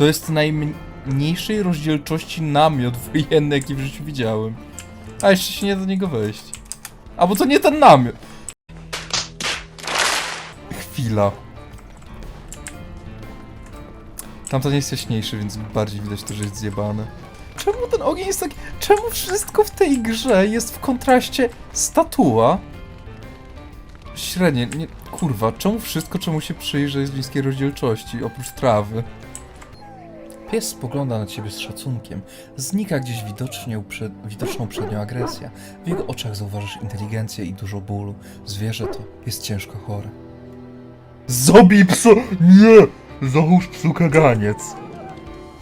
To jest najmniejszej rozdzielczości namiot wojenny, jaki w życiu widziałem. A jeszcze się nie do niego wejść. A bo to nie ten namiot. Chwila. Tamten jest jaśniejszy, więc bardziej widać to, że jest zjebany. Czemu ten ogień jest tak... Czemu wszystko w tej grze jest w kontraście statua? Średnie, nie... Kurwa, czemu wszystko, czemu się przyjrzy jest bliskiej rozdzielczości, oprócz trawy? Pies spogląda na ciebie z szacunkiem. Znika gdzieś widocznie widoczną przed nią agresja. W jego oczach zauważysz inteligencję i dużo bólu. Zwierzę to jest ciężko chore. Zabij psa! Nie! Załóż psu kaganiec.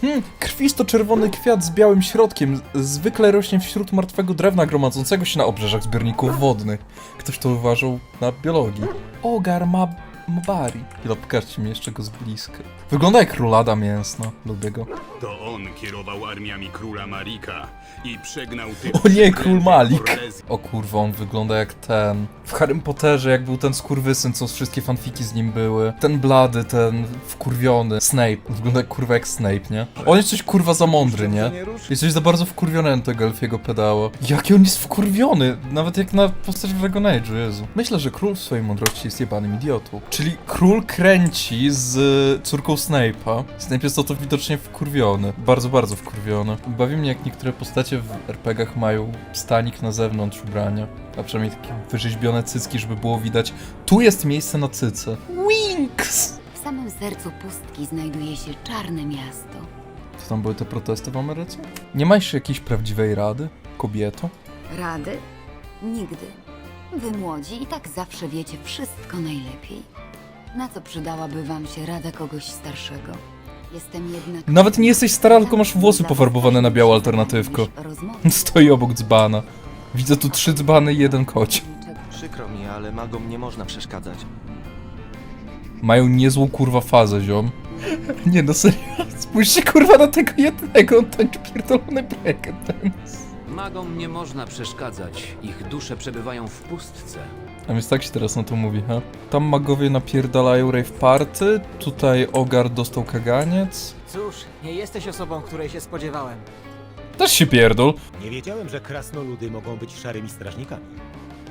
Hmm, krwisto-czerwony kwiat z białym środkiem zwykle rośnie wśród martwego drewna gromadzącego się na obrzeżach zbiorników wodnych. Ktoś to uważał na biologii. Ogar ma... Mabari. Chwila, pokażcie mi jeszcze go z bliska. Wygląda jak rulada mięsna. Lubię go. To on kierował armiami króla Marika i przegnał tych O nie, król Malik. O kurwa, on wygląda jak ten. W Harrym Potterze, jak był ten skurwysyn, co wszystkie fanfiki z nim były. Ten blady, ten wkurwiony. Snape. Wygląda jak kurwa jak Snape, nie? On jest coś kurwa za mądry, nie? Jest coś za bardzo wkurwiony na tego elfiego pedała. Jaki on jest wkurwiony! Nawet jak na postać w Dragon Age'u, Jezu. Myślę, że król w swojej mądrości jest jebanym idiotą. Czyli król kręci z y, córką Snape'a. Snape jest o to widocznie wkurwiony. Bardzo, bardzo wkurwiony. Bawi mnie, jak niektóre postacie w RPGach mają stanik na zewnątrz ubrania. A przynajmniej takie wyrzeźbione cycki, żeby było widać. Tu jest miejsce na cyce. Winks! W samym sercu pustki znajduje się czarne miasto. To tam były te protesty w Ameryce? Nie ma jeszcze jakiejś prawdziwej rady? Kobieto? Rady? Nigdy. Wy młodzi i tak zawsze wiecie wszystko najlepiej. Na co przydałaby wam się rada kogoś starszego? Jestem jednak... Nawet nie jesteś stara, tylko masz włosy pofarbowane na biało, alternatywko. Stoi obok dzbana. Widzę tu trzy dzbany i jeden koć. Przykro mi, ale magom nie można przeszkadzać. Mają niezłą kurwa fazę, ziom. Nie no serio, spójrzcie kurwa na tego jednego, on tańczy pierdolony breakdance. Magom nie można przeszkadzać. Ich dusze przebywają w pustce. A więc tak się teraz na to mówi, ha? Tam magowie napierdalają rave party, tutaj Ogar dostał kaganiec. Cóż, nie jesteś osobą, której się spodziewałem. Też się pierdol. Nie wiedziałem, że krasnoludy mogą być szarymi strażnikami.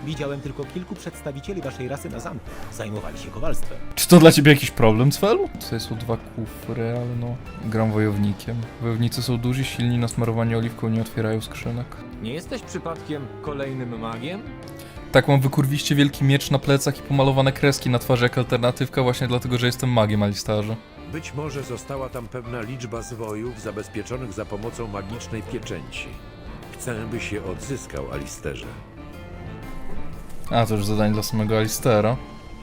Widziałem tylko kilku przedstawicieli waszej rasy na zamku. Zajmowali się kowalstwem. Czy to dla ciebie jakiś problem, Cfelu? Tutaj są dwa kufry, ale no... Gram wojownikiem. Wojownicy są duzi, silni, nasmarowani oliwką, nie otwierają skrzynek. Nie jesteś przypadkiem kolejnym magiem? Tak, mam wykurwiście wielki miecz na plecach i pomalowane kreski na twarzy jak alternatywka właśnie dlatego, że jestem magiem, Alistarze. Być może została tam pewna liczba zwojów zabezpieczonych za pomocą magicznej pieczęci. Chcę, byś je odzyskał, Alisterze. A, to już zadanie dla samego Alistera.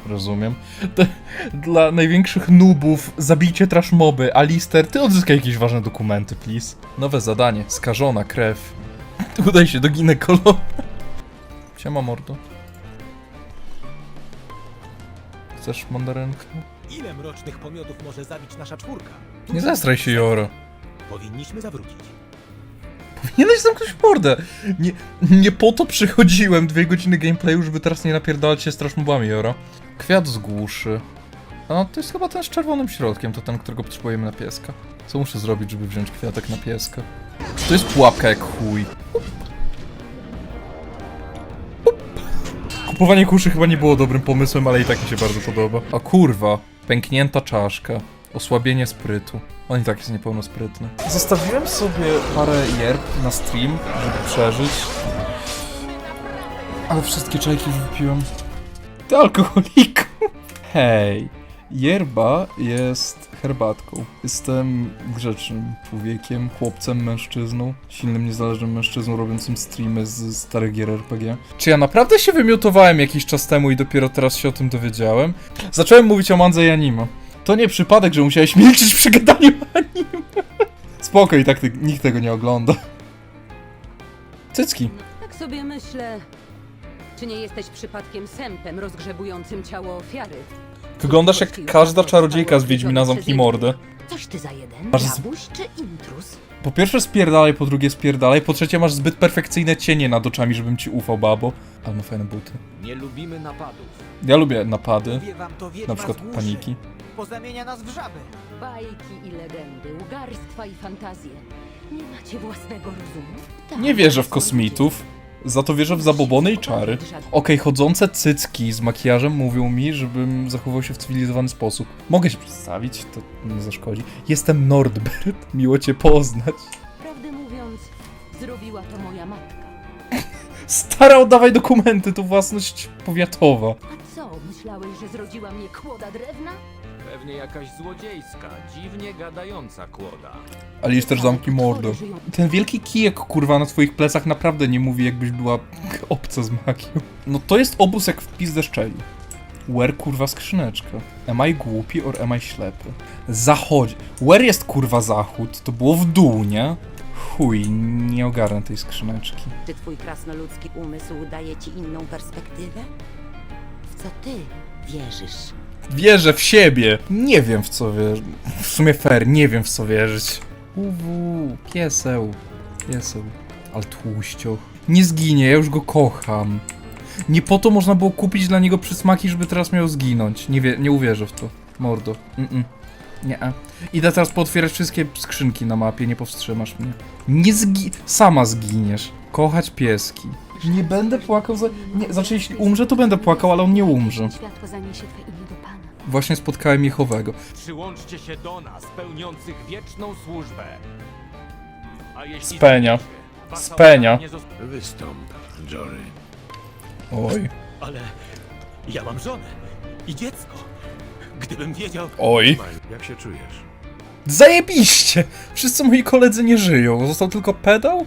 Rozumiem. Te, dla największych nubów zabijcie trash moby. Alister, ty odzyskaj jakieś ważne dokumenty, please. Nowe zadanie. Skażona krew. Udaj się do ginekologa. Siema, mordo. Chcesz mandarynkę? Ile mrocznych pomiotów może zabić nasza czwórka? Nie zastraj się, Joro. Powinniśmy zawrócić. Powinieneś zamknąć mordę. Nie, nie po to przychodziłem dwie godziny gameplayu, żeby teraz nie napierdalać się strasz mobami, Joro. Kwiat z głuszy. A to jest chyba ten z czerwonym środkiem, to ten, którego potrzebujemy na pieska. Co muszę zrobić, żeby wziąć kwiatek na pieska? To jest pułapka jak chuj. Kupowanie kuszy chyba nie było dobrym pomysłem, ale i tak mi się bardzo podoba. A kurwa, pęknięta czaszka. Osłabienie sprytu. On i tak jest niepełnosprytny. Zostawiłem sobie parę yerb na stream, żeby przeżyć. Ale wszystkie czajki wypiłem. Ty alkoholiku! Hej, yerba jest herbatką. Jestem grzecznym człowiekiem, chłopcem, mężczyzną, silnym, niezależnym mężczyzną robiącym streamy z starych gier RPG. Czy ja naprawdę się wymiotowałem jakiś czas temu i dopiero teraz się o tym dowiedziałem? Zacząłem mówić o mandze i anime. To nie przypadek, że musiałeś milczeć przy gadaniu anime. Spoko, i tak ty, nikt tego nie ogląda. Cycki. Tak sobie myślę. Czy nie jesteś przypadkiem sępem rozgrzebującym ciało ofiary? Wyglądasz jak każda czarodziejka z Wiedźmina Zamknij Mordę. Coś ty za jeden? Masz z- czy intrus? Po pierwsze spierdalaj, po drugie spierdalaj, po trzecie masz zbyt perfekcyjne cienie nad oczami, żebym ci ufał, babo. Ale ma fajne buty. Nie lubimy napadów. Ja lubię napady, Wie wam to na przykład z głuszy. paniki. pozamienia nas w żaby. Bajki i legendy, ugarstwa i fantazje. Nie macie własnego rozumu? Tak, Nie wierzę w są kosmitów. Za to wierzę w zabobony i czary. Okej, chodzące cycki z makijażem mówią mi, żebym zachował się w cywilizowany sposób. Mogę się przedstawić, to nie zaszkodzi. Jestem Nordbert, miło cię poznać. Prawdę mówiąc, zrobiła to moja matka. Stara, oddawaj dokumenty, to własność powiatowa. A co, myślałeś, że zrodziła mnie kłoda drewna? Pewnie jakaś złodziejska, dziwnie gadająca kłoda. Ale też zamki mordo. Ten wielki kijek, kurwa, na twoich plecach naprawdę nie mówi, jakbyś była obca z magią. No to jest obóz jak w pizdę szczeli. Where kurwa skrzyneczka? Am I głupi or am I ślepy? Zachodzi. Where jest kurwa zachód? To było w dół, nie? Chuj, nie ogarnę tej skrzyneczki. Czy twój krasnoludzki umysł daje ci inną perspektywę? W co ty wierzysz? Wierzę w siebie. Nie wiem w co wierzyć. W sumie fair, nie wiem w co wierzyć. Uwu, pieseł. Pieseł. Ale tłuścioch. Nie zginie, ja już go kocham. Nie po to można było kupić dla niego przysmaki, żeby teraz miał zginąć. Nie, wie, nie uwierzę w to. Mordo. Mm-mm. Nie. -a. Idę teraz pootwierać wszystkie skrzynki na mapie, nie powstrzymasz mnie. Nie zgi... Sama zginiesz. Kochać pieski. Nie będę płakał za... Nie, znaczy jeśli umrze, to będę płakał, ale on nie umrze. Światło zaniesie twe imię do. Właśnie spotkałem Jehowego. Przyłączcie się do nas, pełniących wieczną służbę. A jeśli Spenia. wasza Spenia. ofiara nie zosta- Wystąp, Jory. Oj. Ale ja mam żonę i dziecko. Gdybym wiedział... Oj. Jak się czujesz? Zajebiście! Wszyscy moi koledzy nie żyją. Został tylko pedał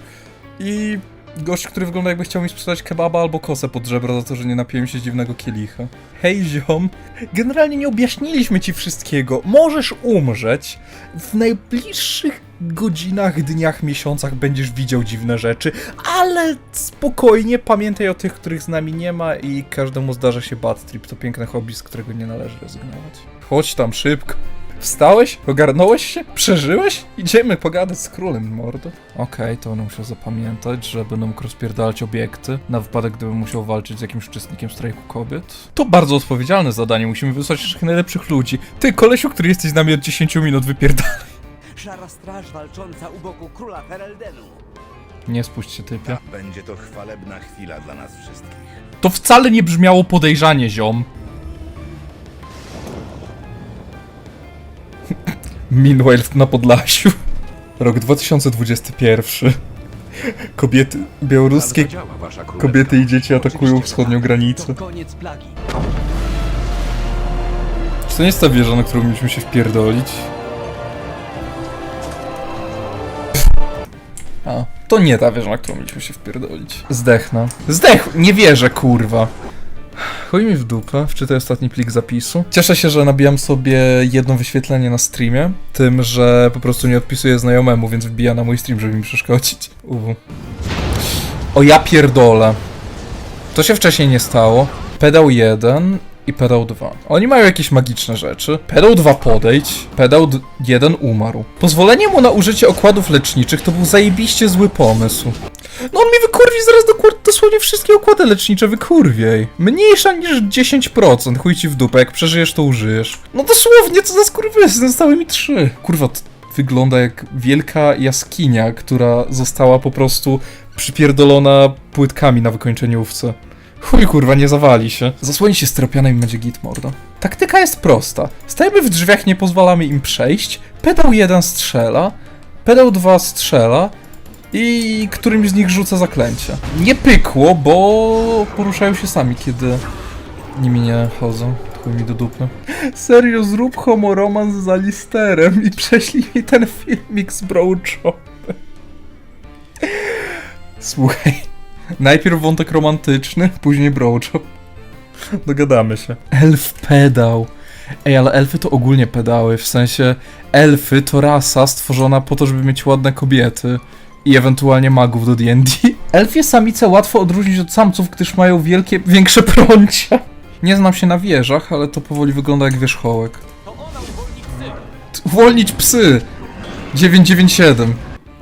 i gość, który wygląda jakby chciał mi sprzedać kebaba albo kosę pod żebra za to, że nie napiłem się dziwnego kielicha. Hej ziom, generalnie nie objaśniliśmy ci wszystkiego. Możesz umrzeć. W najbliższych godzinach, dniach, miesiącach będziesz widział dziwne rzeczy, ale spokojnie pamiętaj o tych, których z nami nie ma i każdemu zdarza się bad trip. To piękne hobby, z którego nie należy rezygnować. Chodź tam szybko. Wstałeś? Ogarnąłeś się? Przeżyłeś? Idziemy pogadać z królem, mordo. Okej, to będę musiał zapamiętać, że będę mógł rozpierdalać obiekty na wypadek, gdybym musiał walczyć z jakimś uczestnikiem strajku kobiet. To bardzo odpowiedzialne zadanie, musimy wysłać naszych najlepszych ludzi. Ty, kolesiu, który jesteś z nami od 10 minut, wypierdalaj. Szara straż walcząca u boku króla Fereldenu. Nie spuść się, typie. Będzie to chwalebna chwila dla nas wszystkich. To wcale nie brzmiało podejrzanie, ziom. Meanwhile na Podlasiu. Rok 2021. Kobiety, białoruskie kobiety i dzieci atakują wschodnią granicę. Koniec plagi. Czy to nie jest ta wieża, na którą mieliśmy się wpierdolić? A, to nie ta wieża, na którą mieliśmy się wpierdolić. Zdechnę. Zdech! Nie wierzę, kurwa. Chuj mi w dupę, wczytaj ostatni plik zapisu. Cieszę się, że nabijam sobie jedno wyświetlenie na streamie, tym, że po prostu nie odpisuję znajomemu, więc wbija na mój stream, żeby mi przeszkodzić. Uwu. O ja pierdolę. To się wcześniej nie stało. Pedał 1 i pedał 2. Oni mają jakieś magiczne rzeczy. Pedał 2 podejdź, pedał 1 umarł. Pozwolenie mu na użycie okładów leczniczych to był zajebiście zły pomysł. No on mi wykurwi zaraz dosłownie wszystkie okłady lecznicze, wykurwiej. Mniejsza niż 10%, chuj ci w dupę, jak przeżyjesz to użyjesz. No dosłownie, co za skurwysyn, zostały mi 3. Kurwa, wygląda jak wielka jaskinia, która została po prostu przypierdolona płytkami na wykończeniówce. Chuj kurwa, nie zawali się. Zasłoni się stropianem i będzie git mordo. Taktyka jest prosta. Stajemy w drzwiach, nie pozwalamy im przejść. Pedał 1 strzela, pedał 2 strzela i którymś z nich rzuca zaklęcie. Nie pykło, bo poruszają się sami, kiedy nimi nie chodzą. Chuj mi do dupy. Serio, zrób homoromans z Alisterem i prześlij mi ten filmik z Brołczopem. Słuchaj. Najpierw wątek romantyczny, później brołczop. Dogadamy się. Elf pedał. Ej, ale elfy to ogólnie pedały, w sensie elfy to rasa stworzona po to, żeby mieć ładne kobiety i ewentualnie magów do D&D. Elfie samice łatwo odróżnić od samców, gdyż mają wielkie, większe prącia. Nie znam się na wieżach, ale to powoli wygląda jak wierzchołek. To ona uwolni psy. Uwolnić psy! 997.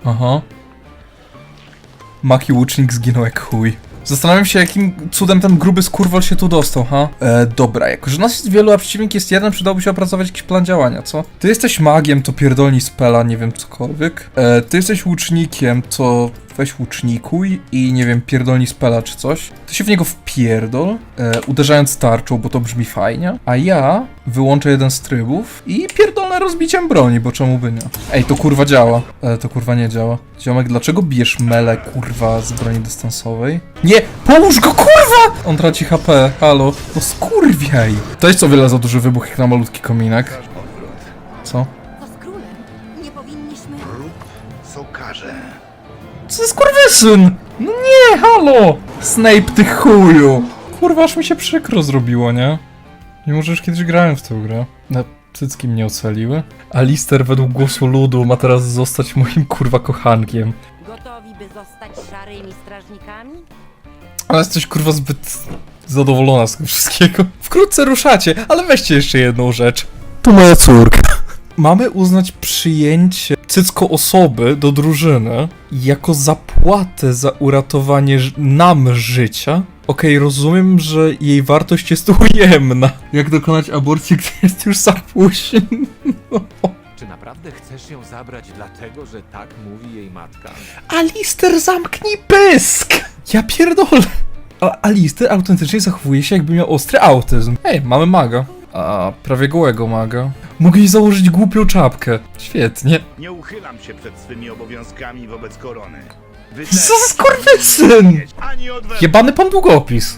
Aha. Maki łucznik zginął jak chuj. Zastanawiam się, jakim cudem ten gruby skurwol się tu dostał, ha? E, dobra, jako że nas jest wielu, a przeciwnik jest jeden, przydałoby się opracować jakiś plan działania, co? Ty jesteś magiem, to pierdolni spela, nie wiem, cokolwiek. E, ty jesteś łucznikiem, to weź łucznikuj i, nie wiem, pierdolni spela czy coś. Ty się w niego wpierdol, e, uderzając tarczą, bo to brzmi fajnie. A ja wyłączę jeden z trybów i pierdolę rozbiciem broni, bo czemu by nie? Ej, to kurwa działa. E, to kurwa nie działa. Ziomek, dlaczego bijesz mele, kurwa, z broni dystansowej? Nie! Połóż go, kurwa! On traci HP, halo. No skurwiaj! To jest o wiele za duży wybuch jak na malutki kominek. Co? To z królem. Nie powinniśmy... Co za skurwysyn? No nie, halo! Snape, ty chuju! Kurwa, aż mi się przykro zrobiło, nie? Mimo, że już kiedyś grałem w tę grę. Na cycki mnie ocaliły. Alister według głosu ludu ma teraz zostać moim kurwa kochankiem. Gotowi, by zostać szarymi strażnikami? Ale jesteś kurwa zbyt zadowolona z tego wszystkiego. Wkrótce ruszacie, ale weźcie jeszcze jedną rzecz. To moja córka. Mamy uznać przyjęcie cycko osoby do drużyny jako zapłatę za uratowanie nam życia. Okej, rozumiem, że jej wartość jest ujemna. Jak dokonać aborcji, gdy jest już za późno? Czy naprawdę chcesz ją zabrać dlatego, że tak mówi jej matka? Alister, zamknij pysk! Ja pierdolę. A Alister autentycznie zachowuje się jakby miał ostry autyzm. Ej, mamy maga. A, prawie gołego maga. Mogę jej założyć głupią czapkę. Świetnie. Nie uchylam się przed swymi obowiązkami wobec korony. Co za skurwysyn! Jebany pan długopis.